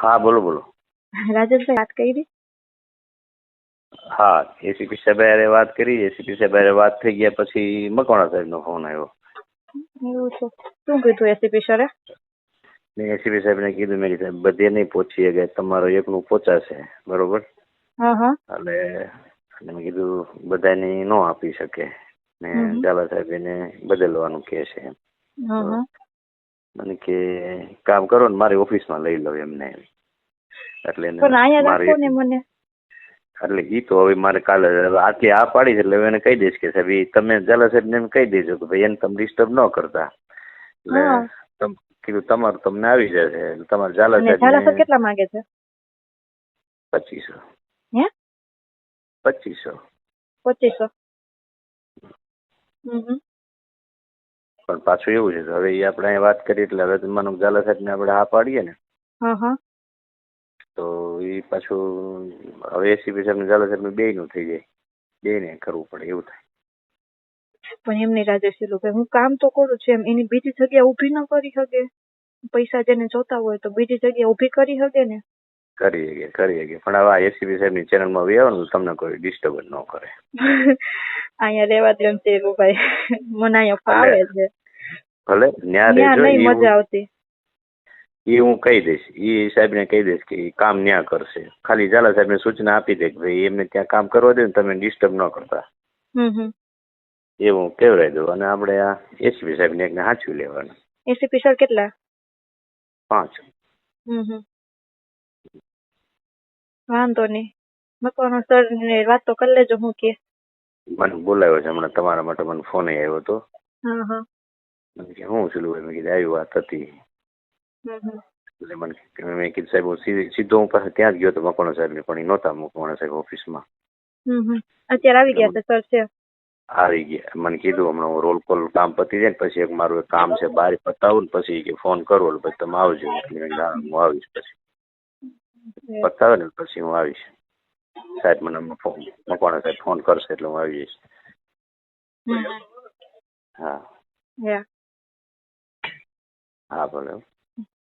હા બોલો બોલો. રાજેશભાઈ વાત કરી હા એસીપી સાહેબ વાત કરી એસીપી સાહેબ વાત થઈ ગયા પછી મકવાણા સાહેબનો ફોન આવ્યો. એવું છે. શું કીધું એસીપી સરે? મેં એસીપી સાહેબને કીધું મેં કીધું સાહેબ બધે નહીં પહોંચીએ કે તમારો એકનું પહોંચાશે બરોબર? એટલે મેં કીધું બધાની ન આપી શકે. ને. ઝાલા સાહેબ એને બદલવાનું કહે છે એમ. મને કે કામ કરો ને મારી ઓફિસમાં લઈ લો એમને. એટલે મને. એટલે એ તો હવે મારે કાલે આટલી આ પાડી છે એટલે એને કહી દઈશ કે સાહેબ તમે ઝાલા સાહેબને એમ કહી દેજો કે ભાઈ એને તમે ડિસ્ટર્બ ન કરતા. એટલે તમ કીધું તમારું તમને આવી જશે. એટલે તમારે ઝાલા સાહેબ કેટલા માંગે છે? પચીસો. હે? પચીસો. પચીસો. હમ. પણ પાછું એવું છે કે હવે એ આપણે અહીં વાત કરી એટલે હવે માનો કે ઝાલા સાહેબને આપણે હા પાડીએ ને. હા હા. તો એ પાછું હવે એસીપી સાહેબ ને ઝાલા સાહેબ બે નું થઈ જાય. બે ને કરવું પડે એવું થાય. પણ એમને રાજેશ ભાઈ હું કામ તો કરું છું એમ. એની બીજી જગ્યા ઊભી ન કરી શકે પૈસા જેને જોતા હોય તો બીજી જગ્યા ઊભી કરી શકે ને? કરી શકીએ કરી શકીએ પણ હવે આ એસીપી સાહેબની ચેનલમાં વ્યાવો ને તો તમને કોઈ ડિસ્ટર્બ ન કરે. અહીંયા રહેવા દે એમ ભાઈ મને અહીંયા ફાવે છે. ભલે ન્યા રહેજો મજા હું- આવતી. ઈ હું કહી દઈશ ઈ સાહેબને કહી દઈશ કે ઈ કામ ન્યા કરશે. ખાલી ઝાલા સાહેબને સૂચના આપી દે કે ભાઈ એમને ત્યાં કામ કરવા દે ને તમે ડિસ્ટર્બ ન કરતા. હમ હમ. એવું હું કહેવડાવી દઉં. અને આપણે આ એસીપી સાહેબને એકને સાચવી લેવાનું. એસીપી સર કેટલા? પાંચ. હમ હમ. વાંધો નહીં. મકવાનો સર ને વાત તો કરી લેજો હું કે. મને બોલાવ્યો છે હમણાં તમારા માટે મને ફોન આવ્યો હતો. હા હા. મને કે હું છું મેં કીધું આવી વાત હતી એટલે મને મેં કીધું સાહેબ હું સીધો હું પાસે ત્યાં જ ગયો હતો મકવાણા સાહેબ પણ એ નહોતા મકવાણા સાહેબ ઓફિસમાં અત્યારે આવી ગયા છે સર છે આવી ગયા મને કીધું હમણાં હું રોલ કોલ કામ પતી જાય ને પછી એક મારું એક કામ છે બહાર પતાવું ને પછી કે ફોન કરો એટલે પછી તમે આવજો એટલે હા, આવીશ પછી પતાવે ને પછી હું આવીશ સાહેબ મને ફોન મકવાણા સાહેબ ફોન કરશે એટલે હું આવી જઈશ હા Yeah. હા ભલે હો.